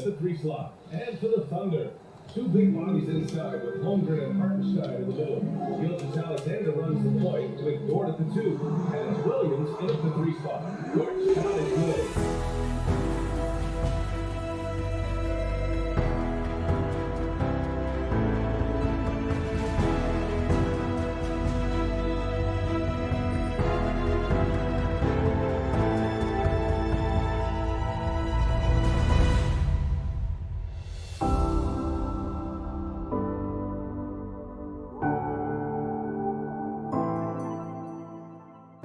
There's the three slot. And for the Thunder. Two big bodies inside with Holmgren and Hartenstein in the middle. Gilgis Alexander runs the point with Dort at the two. And it's Williams in at the three spot. Dort's shot is good.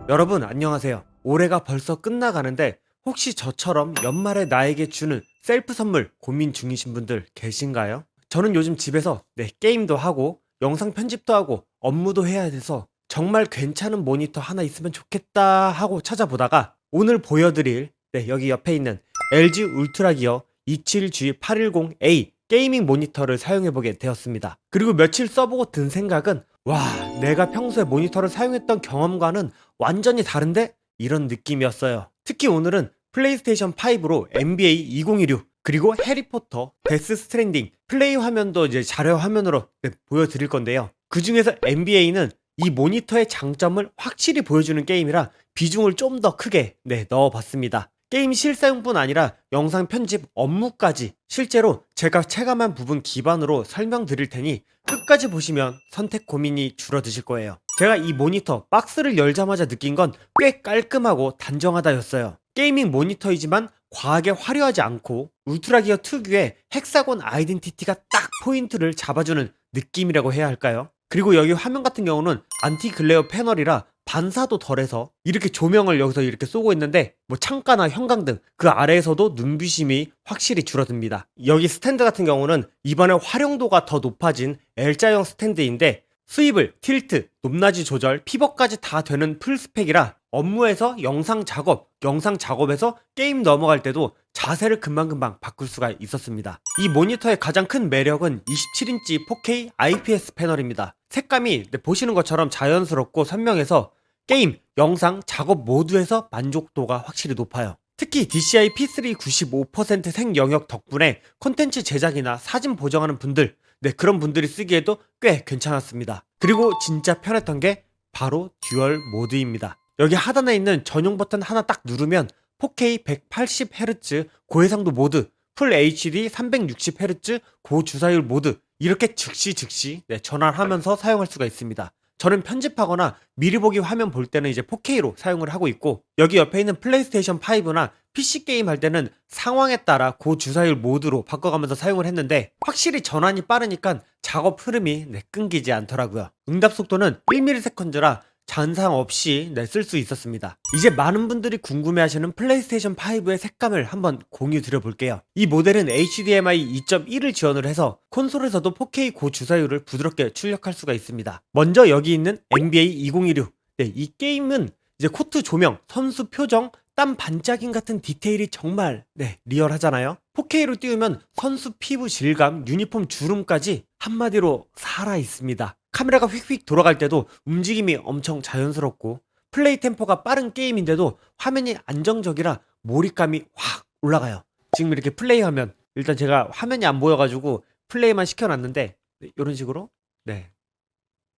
여러분 안녕하세요. 올해가 벌써 끝나가는데 혹시 저처럼 연말에 나에게 주는 셀프 선물 고민 중이신 분들 계신가요? 저는 요즘 집에서 네, 게임도 하고 영상 편집도 하고 업무도 해야 돼서 정말 괜찮은 모니터 하나 있으면 좋겠다 하고 찾아보다가 오늘 보여드릴 네, 여기 옆에 있는 LG 울트라 기어 27G810A 게이밍 모니터를 사용해보게 되었습니다. 그리고 며칠 써보고 든 생각은 와, 내가 평소에 모니터를 사용했던 경험과는 완전히 다른데? 이런 느낌이었어요. 특히 오늘은 플레이스테이션 5로 NBA 2016 그리고 해리포터, 데스 스트랜딩, 플레이 화면도 이제 자료 화면으로 네, 보여드릴 건데요. 그 중에서 NBA는 이 모니터의 장점을 확실히 보여주는 게임이라 비중을 좀 더 크게 네, 넣어봤습니다. 게임 실사용뿐 아니라 영상 편집 업무까지 실제로 제가 체감한 부분 기반으로 설명드릴 테니 끝까지 보시면 선택 고민이 줄어드실 거예요. 제가 이 모니터 박스를 열자마자 느낀 건 꽤 깔끔하고 단정하다였어요. 게이밍 모니터이지만 과하게 화려하지 않고 울트라 기어 특유의 헥사곤 아이덴티티가 딱 포인트를 잡아주는 느낌이라고 해야 할까요? 그리고 여기 화면 같은 경우는 안티 글레어 패널이라 반사도 덜해서 이렇게 조명을 여기서 이렇게 쏘고 있는데 뭐 창가나 형광등 그 아래에서도 눈부심이 확실히 줄어듭니다. 여기 스탠드 같은 경우는 이번에 활용도가 더 높아진 L자형 스탠드인데 수입을, 틸트, 높낮이 조절, 피벗까지 다 되는 풀 스펙이라 업무에서 영상 작업, 영상 작업에서 게임 넘어갈 때도 자세를 금방금방 바꿀 수가 있었습니다. 이 모니터의 가장 큰 매력은 27인치 4K IPS 패널입니다. 색감이 네, 보시는 것처럼 자연스럽고 선명해서 게임, 영상, 작업 모두에서 만족도가 확실히 높아요. 특히 DCI P3 95% 생영역 덕분에 콘텐츠 제작이나 사진 보정하는 분들, 네, 그런 분들이 쓰기에도 꽤 괜찮았습니다. 그리고 진짜 편했던 게 바로 듀얼 모드입니다. 여기 하단에 있는 전용 버튼 하나 딱 누르면 4K 180Hz 고해상도 모드, 풀 HD 360Hz 고주사율 모드 이렇게 즉시 즉시 네, 전환하면서 사용할 수가 있습니다. 저는 편집하거나 미리 보기 화면 볼 때는 이제 4K로 사용을 하고 있고 여기 옆에 있는 플레이스테이션 5나 PC 게임 할 때는 상황에 따라 고주사율 모드로 바꿔가면서 사용을 했는데 확실히 전환이 빠르니까 작업 흐름이 네, 끊기지 않더라고요. 응답 속도는 1ms라 잔상 없이 네, 쓸 수 있었습니다. 이제 많은 분들이 궁금해하시는 플레이스테이션 5의 색감을 한번 공유 드려볼게요. 이 모델은 HDMI 2.1을 지원을 해서 콘솔에서도 4K 고주사율을 부드럽게 출력할 수가 있습니다. 먼저 여기 있는 NBA 2016. 네, 이 게임은 이제 코트 조명, 선수 표정, 땀 반짝임 같은 디테일이 정말 네, 리얼하잖아요. 4K로 띄우면 선수 피부 질감, 유니폼 주름까지 한마디로 살아 있습니다. 카메라가 휙휙 돌아갈 때도 움직임이 엄청 자연스럽고 플레이 템포가 빠른 게임인데도 화면이 안정적이라 몰입감이 확 올라가요. 지금 이렇게 플레이하면 일단 제가 화면이 안 보여가지고 플레이만 시켜놨는데 네, 이런 식으로 네.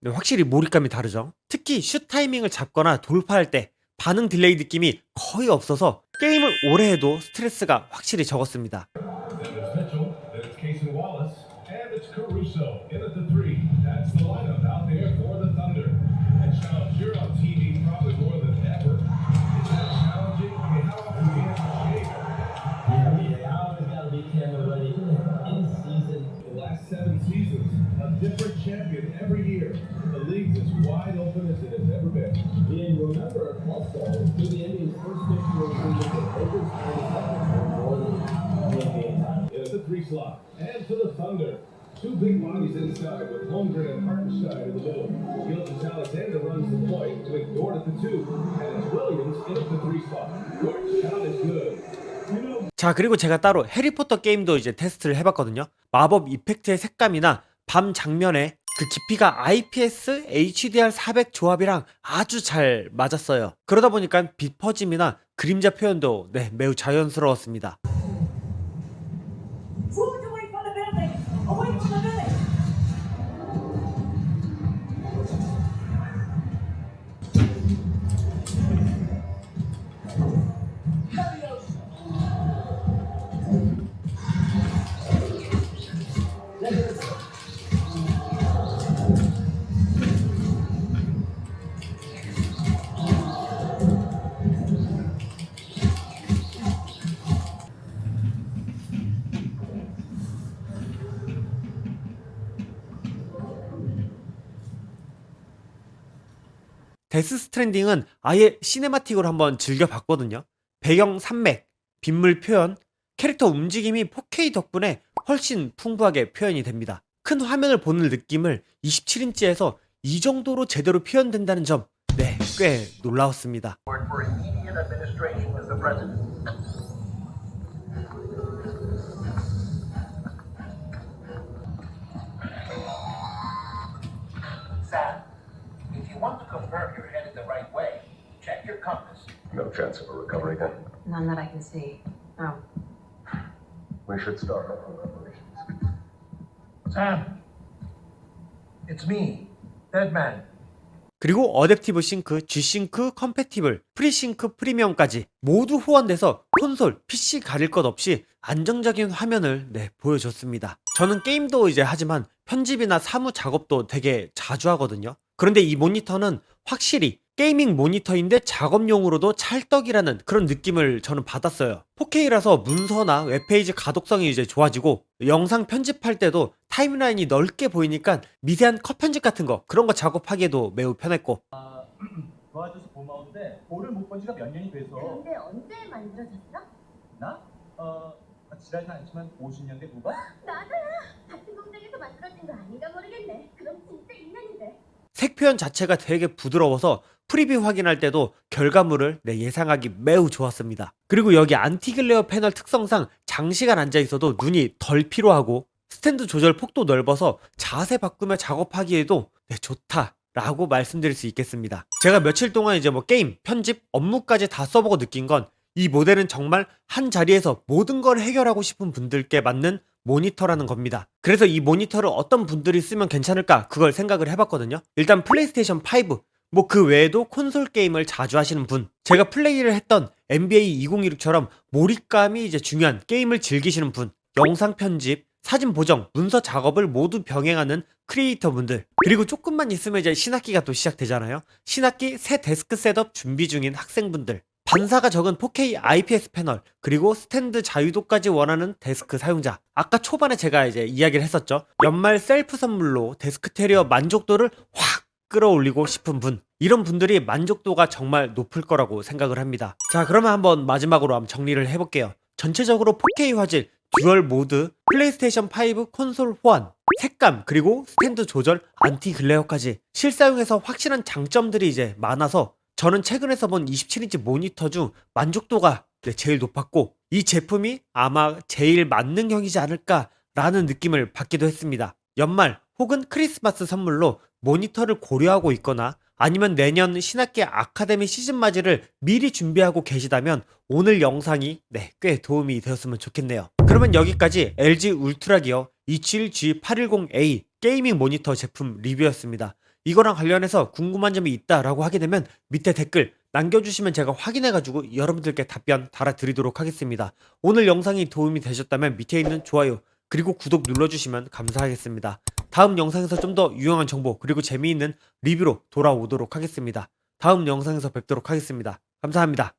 네, 확실히 몰입감이 다르죠. 특히 슛 타이밍을 잡거나 돌파할 때 반응 딜레이 느낌이 거의 없어서 게임을 오래 해도 스트레스가 확실히 적었습니다. Always gotta be camera ready in season. The last seven seasons, a different champion every year. The league's as wide open as it has ever been. And remember also, through the NBA's first 50 years, we looked at over 20 seconds or more than the NBA time. It's a three slot. And for the Thunder. Two big bodies inside with Holmgren and Hartenstein in the middle. Gilgis Alexander runs the point with Dort at the two. And it's Williams in at the three spot. Dort's shot is good. 자, 그리고 제가 따로 해리포터 게임도 이제 테스트를 해봤거든요. 마법 이펙트의 색감이나 밤 장면에 그 깊이가 IPS HDR 400 조합이랑 아주 잘 맞았어요. 그러다 보니까 빛 퍼짐이나 그림자 표현도 네, 매우 자연스러웠습니다. 데스 스트랜딩은 아예 시네마틱으로 한번 즐겨봤거든요. 배경 산맥, 빗물 표현, 캐릭터 움직임이 4K 덕분에 훨씬 풍부하게 표현이 됩니다. 큰 화면을 보는 느낌을 27인치에서 이 정도로 제대로 표현된다는 점, 네, 꽤 놀라웠습니다. Chance of a recovery then? None that I can see. Oh. We should start our preparations. Sam, it's me, Deadman. 그리고 어댑티브 싱크, G싱크, 컴패티블, 프리싱크 프리미엄까지 모두 호환돼서 콘솔, PC 가릴 것 없이 안정적인 화면을 네, 보여줬습니다. 저는 게임도 이제 하지만 편집이나 사무 작업도 되게 자주 하거든요. 그런데 이 모니터는 확실히 게이밍 모니터인데 작업용으로도 찰떡이라는 그런 느낌을 저는 받았어요. 4K라서 문서나 웹페이지 가독성이 이제 좋아지고 영상 편집할 때도 타임라인이 넓게 보이니까 미세한 컷 편집 같은 거 그런 거 작업하기에도 매우 편했고 도와줘서 고마운데 볼을 못 본 지가 몇 년이 돼서 근데 언제 만들어졌어? 나? 어 지랄은 않지만 50년대 후반? 나도야. 같은 공장에서 만들어진 거 아닌가 모르겠네. 그럼 진짜 인연인데. 색 표현 자체가 되게 부드러워서 프리뷰 확인할 때도 결과물을 네, 예상하기 매우 좋았습니다. 그리고 여기 안티글레어 패널 특성상 장시간 앉아 있어도 눈이 덜 피로하고 스탠드 조절 폭도 넓어서 자세 바꾸며 작업하기에도 네, 좋다 라고 말씀드릴 수 있겠습니다. 제가 며칠 동안 이제 뭐 게임, 편집, 업무까지 다 써보고 느낀 건 이 모델은 정말 한 자리에서 모든 걸 해결하고 싶은 분들께 맞는 모니터라는 겁니다. 그래서 이 모니터를 어떤 분들이 쓰면 괜찮을까 그걸 생각을 해봤거든요. 일단 플레이스테이션 5, 뭐 그 외에도 콘솔 게임을 자주 하시는 분, 제가 플레이를 했던 NBA 2016처럼 몰입감이 이제 중요한 게임을 즐기시는 분, 영상 편집, 사진 보정, 문서 작업을 모두 병행하는 크리에이터 분들, 그리고 조금만 있으면 이제 신학기가 또 시작되잖아요. 신학기 새 데스크 셋업 준비 중인 학생분들, 반사가 적은 4K IPS 패널, 그리고 스탠드 자유도까지 원하는 데스크 사용자. 아까 초반에 제가 이제 이야기를 했었죠. 연말 셀프 선물로 데스크 테리어 만족도를 확 끌어올리고 싶은 분. 이런 분들이 만족도가 정말 높을 거라고 생각을 합니다. 자, 그러면 한번 마지막으로 한번 정리를 해볼게요. 전체적으로 4K 화질, 듀얼 모드, 플레이스테이션 5 콘솔 호환, 색감, 그리고 스탠드 조절, 안티 글레어까지 실사용에서 확실한 장점들이 이제 많아서 저는 최근에 써본 27인치 모니터 중 만족도가 네, 제일 높았고 이 제품이 아마 제일 만능형이지 않을까라는 느낌을 받기도 했습니다. 연말 혹은 크리스마스 선물로 모니터를 고려하고 있거나 아니면 내년 신학기 아카데미 시즌 맞이를 미리 준비하고 계시다면 오늘 영상이 네, 꽤 도움이 되었으면 좋겠네요. 그러면 여기까지 LG 울트라 기어 27G810A 게이밍 모니터 제품 리뷰였습니다. 이거랑 관련해서 궁금한 점이 있다라고 하게 되면 밑에 댓글 남겨주시면 제가 확인해가지고 여러분들께 답변 달아드리도록 하겠습니다. 오늘 영상이 도움이 되셨다면 밑에 있는 좋아요 그리고 구독 눌러주시면 감사하겠습니다. 다음 영상에서 좀 더 유용한 정보 그리고 재미있는 리뷰로 돌아오도록 하겠습니다. 다음 영상에서 뵙도록 하겠습니다. 감사합니다.